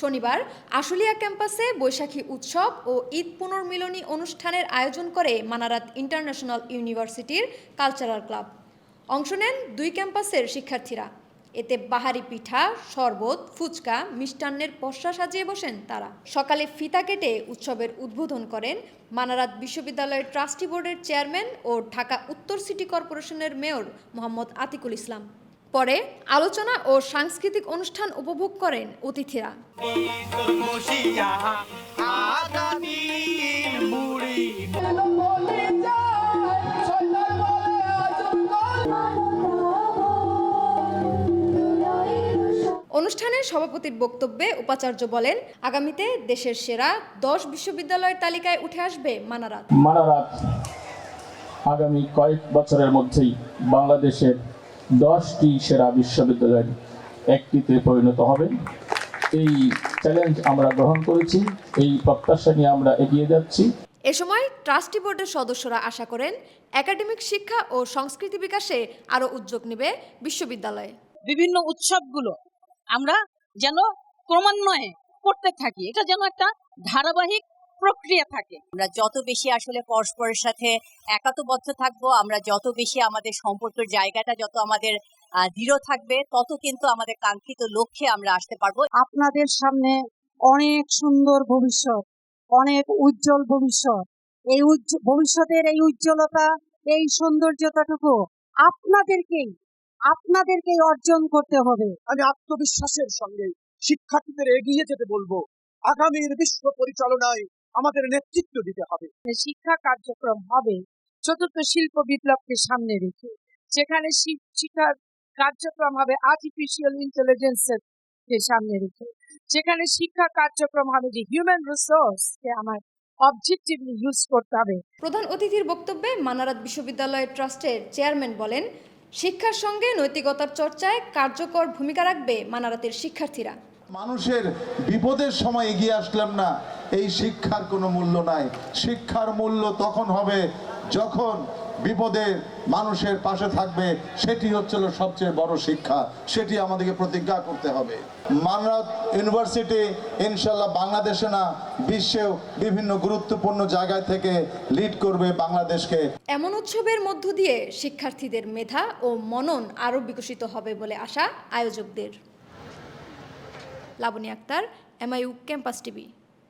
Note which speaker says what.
Speaker 1: শনিবার আশুলিয়া ক্যাম্পাসে বৈশাখী উৎসব ও ঈদ পুনর্মিলনী অনুষ্ঠানের আয়োজন করে মানারাত ইন্টারন্যাশনাল ইউনিভার্সিটির কালচারাল ক্লাব। অংশ নেন দুই ক্যাম্পাসের শিক্ষার্থীরা। এতে বাহারি পিঠা, শরবত, ফুচকা, মিষ্টান্নের পসরা সাজিয়ে বসেন তারা। সকালে ফিতা কেটে উৎসবের উদ্বোধন করেন মানারাত বিশ্ববিদ্যালয়ের ট্রাস্টি বোর্ডের চেয়ারম্যান ও ঢাকা উত্তর সিটি কর্পোরেশনের মেয়র মোহাম্মদ আতিকুল ইসলাম। পরে আলোচনা ও সাংস্কৃতিক অনুষ্ঠান উপভোগ করেন অতিথিরা। অনুষ্ঠানের সভাপতির বক্তব্যে উপাচার্য বলেন, আগামীতে দেশের সেরা দশ বিশ্ববিদ্যালয়ের তালিকায় উঠে আসবে মানারাত।
Speaker 2: মানারাত আগামী কয়েক বছরের মধ্যেই বাংলাদেশের দশটি সেরা বিশ্ববিদ্যালয়ের একটিতে পরিণত হবে। এই চ্যালেঞ্জ আমরা গ্রহণ করেছি এই প্রত্যাশা নিয়ে আমরা এগিয়ে যাচ্ছি।
Speaker 1: এ সময় ট্রাস্টি বোর্ডের সদস্যরা আশা করেন একাডেমিক শিক্ষা ও সংস্কৃতি বিকাশে আরও উদ্যোগ নেবে বিশ্ববিদ্যালয়।
Speaker 3: বিভিন্ন উৎসবগুলো আমরা যেন ক্রমান্বয়ে করতে থাকি। এটা যেন একটা ধারাবাহিক প্রক্রিয়া থাকে।
Speaker 4: আমরা যত বেশি আসলে পরস্পরের সাথে একাতবদ্ধ থাকব আমরা যত বেশি আমাদের সম্পর্কের জায়গাটা যত আমাদের দৃঢ় থাকবে তত কিন্তু আমাদের কাঙ্ক্ষিত লক্ষ্যে আমরা আসতে পারব।
Speaker 5: আপনাদের সামনে অনেক সুন্দর ভবিষ্যৎ অনেক উজ্জ্বল ভবিষ্যৎ। এই ভবিষ্যতের এই উজ্জ্বলতা এই সৌন্দর্যতাটুকু আপনাদেরকেই আপনাদেরকেই অর্জন করতে হবে।
Speaker 6: আমি আত্মবিশ্বাসের সঙ্গে শিক্ষার্থীদের এগিয়ে যেতে বলব। আগামীর বিশ্ব পরিচালনায় আমাদের নেতৃত্ব দিতে হবে।
Speaker 5: শিক্ষা কার্যক্রম হবে। চতুর্থ শিল্প বিপ্লবকে সামনে রেখে যেখানে শিক্ষার কার্যক্রম হবে আর্টিফিশিয়াল ইন্টেলিজেন্সের কে সামনে রেখে। যেখানে শিক্ষা কার্যক্রম হবে যে হিউম্যান রিসোর্সকে আমার অবজেক্টিভলি ইউজ করতে হবে।
Speaker 1: প্রধান অতিথির বক্তব্যে মানারাত বিশ্ববিদ্যালয় ট্রাস্টের চেয়ারম্যান বলেন শিক্ষার সঙ্গে নৈতিকতার চর্চায় কার্যকর ভূমিকা রাখবে মানারাতের শিক্ষার্থীরা।
Speaker 7: মানুষের বিপদের সময় এগিয়ে আসলাম না। এই শিক্ষার কোনো মূল্য নাই। শিক্ষার মূল্য তখন হবে যখন বিপদে মানুষের পাশে থাকবে, সেটি হচ্ছিল সবচেয়ে বড় শিক্ষা। সেটি আমাদেরকে প্রতিজ্ঞা করতে হবে। মানরাত ইউনিভার্সিটি ইনশাল্লাহ বাংলাদেশে না, বিশ্বেও বিভিন্ন গুরুত্বপূর্ণ জায়গায় থেকে লিড করবে বাংলাদেশকে।
Speaker 1: এমন উৎসবের মধ্য দিয়ে শিক্ষার্থীদের মেধা ও মনন আরও বিকশিত হবে বলে আশা আয়োজকদের। Laboni Akter MIU campus TV